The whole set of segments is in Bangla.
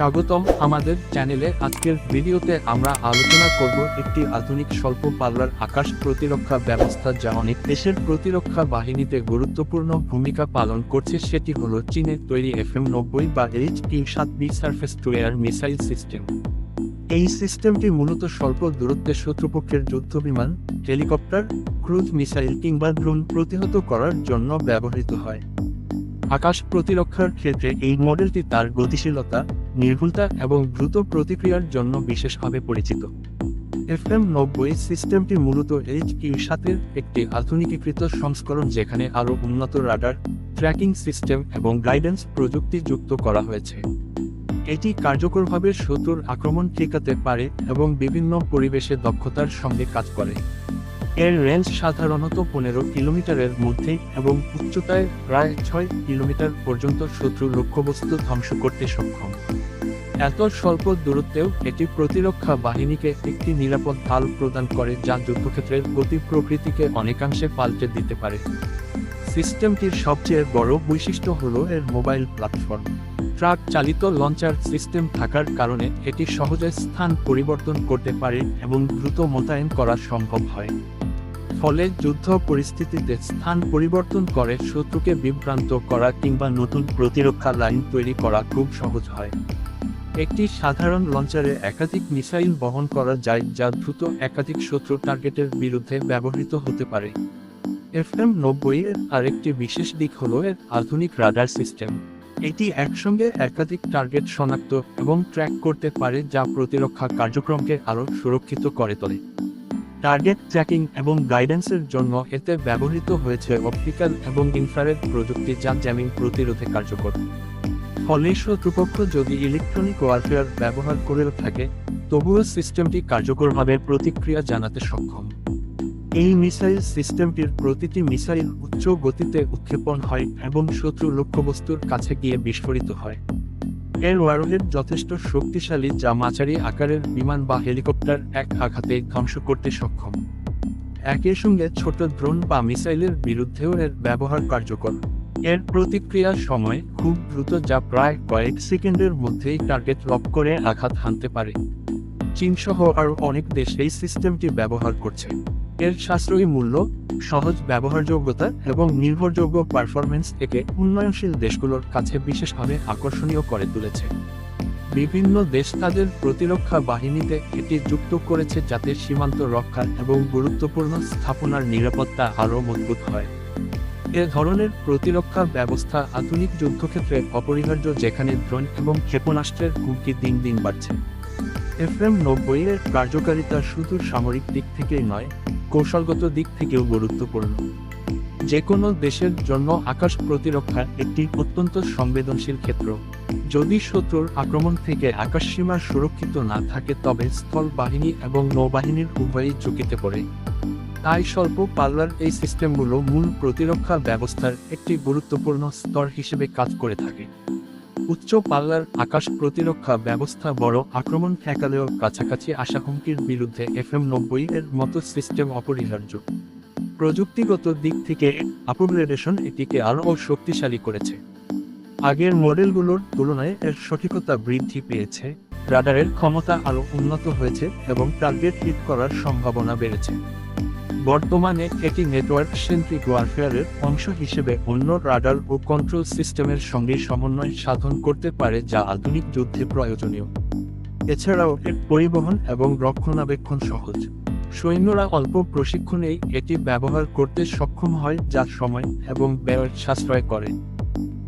স্বাগতম আমাদের চ্যানেলে। আজকের ভিডিওতে আমরা আলোচনা করব একটি আধুনিক স্বল্প পাল্লার আকাশ প্রতিরক্ষা ব্যবস্থা যা অনেক দেশের প্রতিরক্ষা বাহিনীতে গুরুত্বপূর্ণ ভূমিকা পালন করছে। সেটি হল চীনের তৈরি এফ এম নব্বই বা এইচ কিউ সাত B surface to air missile system. এই সিস্টেমটি মূলত স্বল্প দূরত্বে শত্রুপক্ষের যুদ্ধ বিমান, হেলিকপ্টার, ক্রুজ মিসাইল কিংবা ড্রোন প্রতিহত করার জন্য ব্যবহৃত হয়। আকাশ প্রতিরক্ষার ক্ষেত্রে এই মডেলটি তার গতিশীলতা নির্ভুলতা এবং দ্রুত প্রতিক্রিয়ার জন্য বিশেষভাবে পরিচিত। এফ এম নব্বই সিস্টেমটি মূলত এইচ কিউ সাতের একটি আধুনিকীকৃত সংস্করণ যেখানে আরও উন্নত রাডার, ট্র্যাকিং সিস্টেম এবং গাইডেন্স প্রযুক্তি যুক্ত করা হয়েছে। এটি কার্যকরভাবে শত্রুর আক্রমণ ঠেকাতে পারে এবং বিভিন্ন পরিবেশে দক্ষতার সঙ্গে কাজ করে। এর রেঞ্জ সাধারণত পনেরো কিলোমিটারের মধ্যে এবং উচ্চতায় প্রায় ছয় কিলোমিটার পর্যন্ত শত্রু লক্ষ্যবস্তু ধ্বংস করতে সক্ষম। এত স্বল্প দূরত্বেও এটি প্রতিরক্ষা বাহিনীকে একটি নিরাপদ ঢাল প্রদান করে যা যুদ্ধক্ষেত্রের গতি প্রকৃতিকে অনেকাংশে পাল্টে দিতে পারে। সিস্টেমটির সবচেয়ে বড় বৈশিষ্ট্য হল এর মোবাইল প্ল্যাটফর্ম। ট্রাক চালিত লঞ্চার সিস্টেম থাকার কারণে এটি সহজে স্থান পরিবর্তন করতে পারে এবং দ্রুত মোতায়েন করা সম্ভব হয়। ফলে যুদ্ধ পরিস্থিতিতে স্থান পরিবর্তন করে শত্রুকে বিভ্রান্ত করা কিংবা নতুন প্রতিরক্ষা লাইন তৈরি করা খুব সহজ হয়। একটি সাধারণ লঞ্চারে একাধিক মিসাইল বহন করা যায় যা দ্রুত একাধিক শত্রু টার্গেটের বিরুদ্ধে ব্যবহৃত হতে পারে। এফ এম নব্বই এর আরেকটি বিশেষ দিক হল এর আধুনিক রাডার সিস্টেম। এটি একসঙ্গে একাধিক টার্গেট শনাক্ত এবং ট্র্যাক করতে পারে যা প্রতিরক্ষা কার্যক্রমকে আরও সুরক্ষিত করে তোলে। টার্গেট ট্র্যাকিং এবং গাইডেন্সের জন্য এতে ব্যবহৃত হয়েছে অপটিক্যাল এবং ইনফ্রারেড প্রযুক্তি যা জ্যামিং প্রতিরোধে কার্যকর। ফলে শত্রুপক্ষ যদি ইলেকট্রনিক ওয়ারফেয়ার ব্যবহার করে থাকে, তবুও সিস্টেমটি কার্যকরভাবে প্রতিক্রিয়া জানাতে সক্ষম। এই মিসাইল সিস্টেমটির প্রতিটি মিসাইল উচ্চ গতিতে উৎক্ষেপণ হয় এবং শত্রু লক্ষ্যবস্তুর কাছে গিয়ে বিস্ফোরিত হয়। এর ওয়ারহেড যথেষ্ট শক্তিশালী যা মাঝারি আকারের বিমান বা হেলিকপ্টার এক আঘাতে ধ্বংস করতে সক্ষম। একই সঙ্গে ছোট ড্রোন বা মিসাইলের বিরুদ্ধেও এর ব্যবহার কার্যকর। এর প্রতিক্রিয়ার সময় খুব দ্রুত যা প্রায় কয়েক সেকেন্ডের মধ্যেই টার্গেট লক করে আঘাত হানতে পারে। চীন সহ আরও অনেক দেশ এই সিস্টেমটি ব্যবহার করছে। এর সাশ্রয়ী মূল্য, সহজ ব্যবহারযোগ্যতা এবং নির্ভরযোগ্য পারফরমেন্স একে উন্নয়নশীল দেশগুলোর কাছে বিশেষভাবে আকর্ষণীয় করে তুলেছে। বিভিন্ন দেশ তাদের প্রতিরক্ষা বাহিনীতে এটি যুক্ত করেছে যাতে সীমান্ত রক্ষা এবং গুরুত্বপূর্ণ স্থাপনার নিরাপত্তা আরও মজবুত হয়। এ ধরনের প্রতিরক্ষা ব্যবস্থা আধুনিক যুদ্ধক্ষেত্রে অপরিহার্য যেখানে ড্রোন এবং ক্ষেপণাস্ত্রের হুমকি দিন দিন বাড়ছে। এফ এম নব্বই এর কার্যকারিতা শুধু সামরিক দিক থেকেই নয়, কৌশলগত দিক থেকেও গুরুত্বপূর্ণ। যে কোনো দেশের জন্য আকাশ প্রতিরক্ষা একটি অত্যন্ত সংবেদনশীল ক্ষেত্র। যদি শত্রুর আক্রমণ থেকে আকাশসীমা সুরক্ষিত না থাকে, তবে স্থল বাহিনী এবং নৌবাহিনীর উভয়ই ঝুঁকিতে পড়ে। তাই স্বল্প পাল্লার এই সিস্টেমগুলো মূল প্রতিরক্ষা ব্যবস্থার একটি গুরুত্বপূর্ণ স্তর হিসেবে কাজ করে থাকে। উচ্চ পাল্লার আকাশ প্রতিরক্ষা ব্যবস্থা বড় আক্রমণ ঠেকালেও কাছাকাছি আসা হুমকির বিরুদ্ধে এফ এম নব্বই এর মতো সিস্টেম অপরিহার্য। প্রযুক্তিগত দিক থেকে আপগ্রেডেশন এটিকে আরও শক্তিশালী করেছে। আগের মডেলগুলোর তুলনায় এর সঠিকতা বৃদ্ধি পেয়েছে, রাডারের ক্ষমতা আরও উন্নত হয়েছে এবং টার্গেট হিট করার সম্ভাবনা বেড়েছে। বর্তমানে এটি নেটওয়ার্ক সেন্ট্রিক ওয়ারফেয়ারের অংশ হিসেবে অন্য রাডার ও কন্ট্রোল সিস্টেমের সঙ্গে সমন্বয় সাধন করতে পারে যা আধুনিক যুদ্ধে প্রয়োজনীয়। এছাড়াও এর পরিবহন এবং রক্ষণাবেক্ষণ সহজ। সৈন্যরা অল্প প্রশিক্ষণেই এটি ব্যবহার করতে সক্ষম হয় যা সময় এবং ব্যয়ের সাশ্রয় করে।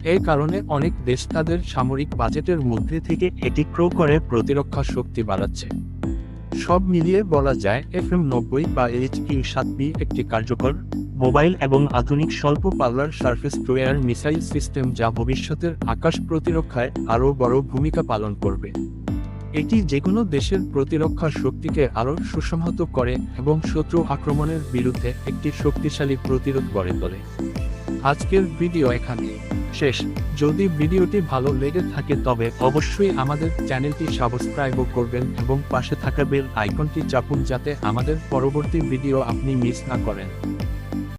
এই কারণে অনেক দেশ তাদের সামরিক বাজেটের মধ্যে থেকে এটি ক্রো করে প্রতিরক্ষা শক্তি বাড়াচ্ছে। সব মিলিয়ে বলা যায় এফ এম নব্বই বা এইচ কিউ সাত বি একটি কার্যকর মোবাইল এবং আধুনিক স্বল্প পাল্লার surface to air missile system যা ভবিষ্যতের আকাশ প্রতিরক্ষায় আরও বড় ভূমিকা পালন করবে। এটি যে কোনো দেশের প্রতিরক্ষা শক্তিকে আরও সুসংহত করে এবং শত্রু আক্রমণের বিরুদ্ধে একটি শক্তিশালী প্রতিরোধ গড়ে তোলে। আজকের ভিডিও এখানে শেষ। যদি ভিডিওটি ভালো লেগে থাকে তবে অবশ্যই আমাদের চ্যানেলটি সাবস্ক্রাইব করবেন এবং পাশে থাকা বেল আইকনটি চাপুন যাতে আমাদের পরবর্তী ভিডিও আপনি মিস না করেন।